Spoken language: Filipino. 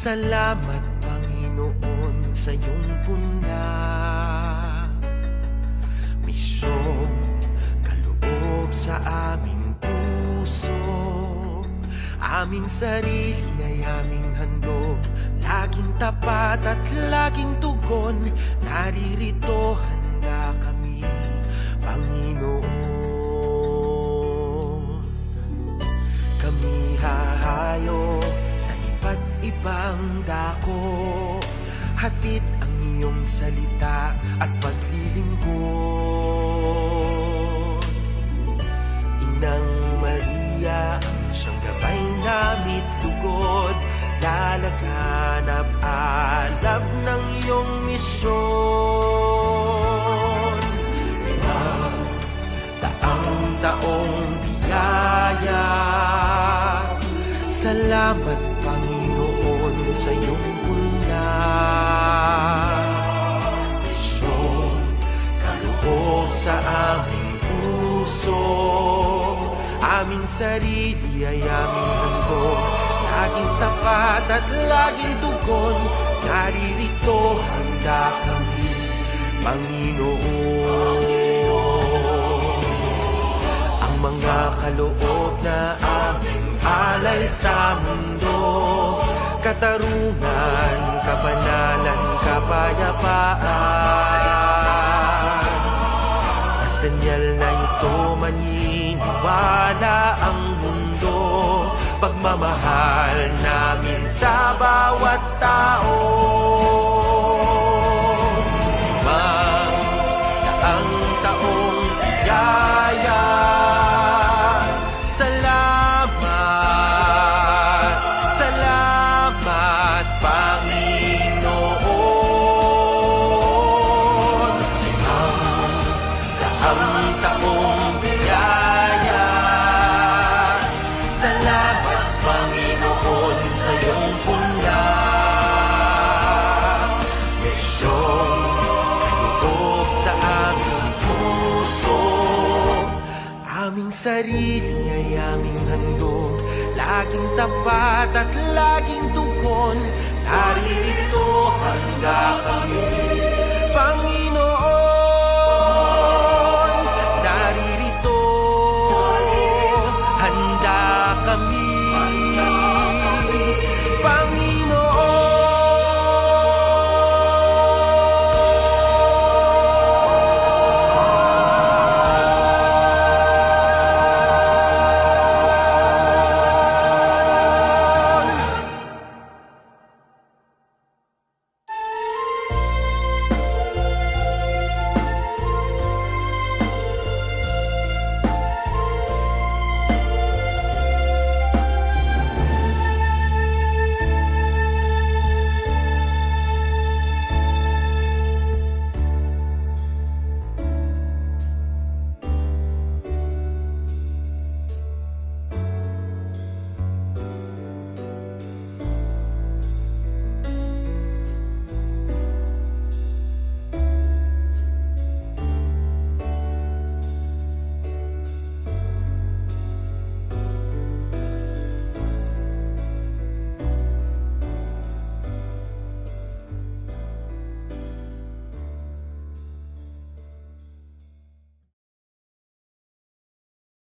Salamat Panginoon sa iyong punla Misyong kaloob sa aming puso. Aming sarili ay aming handog. Laging tapat at laging tugon. Naririto ibang dako Hatid ang iyong salita at paglilingkod. Inang Maria, siyang gabay namit lugod Lalaganap alab ng iyong misyon. Limang taang taong biyaya Salamat Panginoon sa iyong punya. Misyong kaloob sa aming puso. Aming sarili ay aming handog. Laging tapat at laging tugon Naririto handa kami, Panginoon. Ang mga kaloob na aming alay sa mundo Katarungan, kabanalan, kapayapaan. Sa senyal na ito maniniwala ang mundo. Pagmamahal namin sa bawat tao sarili ay aming handog. Laging tapat at laging tugon Naririto handa kami